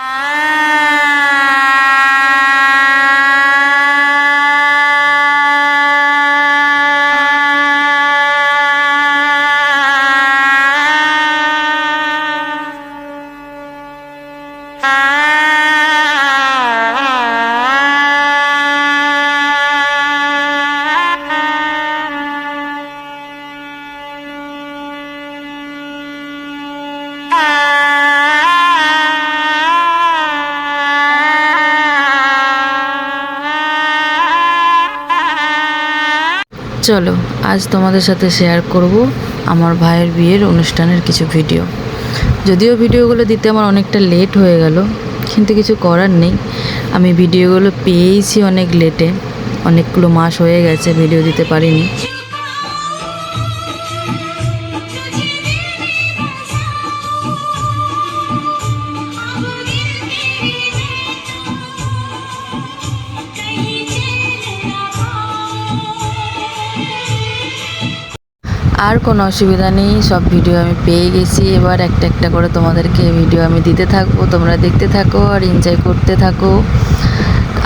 à. চলো, আজ তোমাদের সাথে শেয়ার করব আমার ভাইয়ের বিয়ের অনুষ্ঠানের কিছু ভিডিও যদিও ভিডিওগুলো দিতে আমার অনেকটা লেট হয়ে গেল, কিন্তু কিছু করার নেই। আমি ভিডিওগুলো পেয়েইছি অনেক লেটে অনেকগুলো মাস হয়ে গেছে ভিডিও দিতে পারিনি। আর কোনো অসুবিধা নেই, সব ভিডিও আমি পেয়ে গেছি। এবার একটা একটা করে তোমাদেরকে ভিডিও আমি দিতে থাকব, তোমরা দেখতে থাকো আর এনজয় করতে থাকো।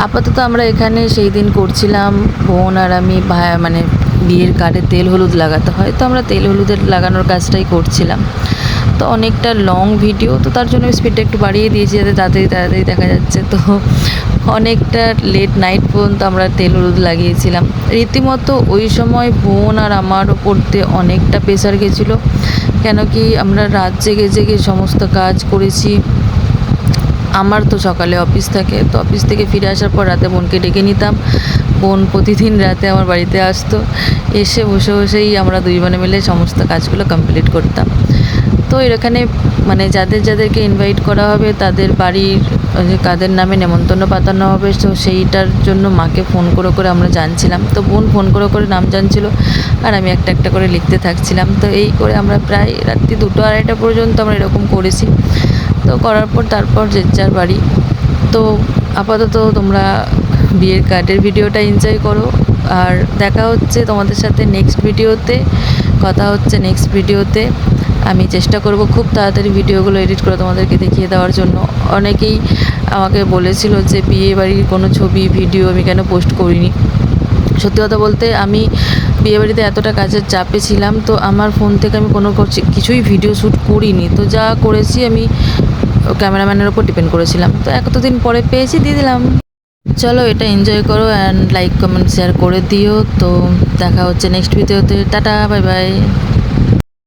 আপাতত আমরা এখানে সেই দিন করছিলাম ফোন আর আমি মানে বিয়ের কার্ডে তেল হলুদ লাগাতে হয়, তো আমরা তেল হলুদের লাগানোর কাজটাই করছিলাম। তো অনেকটা লং ভিডিও তো তার জন্য স্পিডটা একটু বাড়িয়ে দিয়েছি যাতে তাড়াতাড়ি তাড়াতাড়ি দেখা যাচ্ছে। তো অনেকটা লেট নাইট পর্যন্ত আমরা তেল হলুদ লাগিয়েছিলাম। রীতিমতো ওই সময় বোন আর আমার দিয়ে অনেকটা প্রেশার গেছিল। কেন কি আমরা রাত জেগে জেগে সমস্ত কাজ করেছি। আমার তো সকালে অফিস থাকে, তো অফিস থেকে ফিরে আসার পর রাতে বোনকে ডেকে নিতাম। বোন প্রতিদিন রাতে আমার বাড়িতে আসতো। এসে বসে বসেই আমরা দুই বোনে মিলে সমস্ত কাজগুলো কমপ্লিট করতাম। তো এখানে মানে যাদের যাদেরকে ইনভাইট করা হবে, তাদের বাড়ির কাদের নামে নেমন্তন্ন পাতানো হবে, তো সেইটার জন্য মাকে ফোন করে করে আমরা জানছিলাম। তো বোন ফোন করে করে নাম জানছিল আর আমি একটা একটা করে লিখতে থাকছিলাম। তো এই করে আমরা প্রায় রাত্রি দুটো আড়াইটা পর্যন্ত আমরা এরকম করেছি। তো করার পর তারপর যে যার বাড়ি। তো আপাতত তোমরা বিয়ের কার্ডের ভিডিওটা এনজয় করো। আর দেখা হচ্ছে তোমাদের সাথে নেক্সট ভিডিওতে। কথা হচ্ছে নেক্সট ভিডিওতে। আমি চেষ্টা করব খুব তাড়াতাড়ি ভিডিওগুলো এডিট করে তোমাদেরকে দেখিয়ে দেওয়ার জন্য। অনেকেই আমাকে বলেছিল যে বিয়ে বাড়ির কোনো ছবি ভিডিও আমি কেন পোস্ট করিনি। সত্যি কথা বলতে আমি বিয়েবাড়িতে এতটা কাজের চাপে ছিলাম, তো আমার ফোন থেকে আমি কোনো কিছুই ভিডিও শ্যুট করিনি। তো যা করেছি আমি ক্যামেরাম্যানের ওপর ডিপেন্ড করেছিলাম। তো এতদিন পরে পেয়েছি, দিয়ে দিলাম। চলো এটা এনজয় করো অ্যান্ড লাইক কমেন্ট শেয়ার করে দিও। তো দেখা হচ্ছে নেক্সট ভিডিওতে টাটা বাই বাই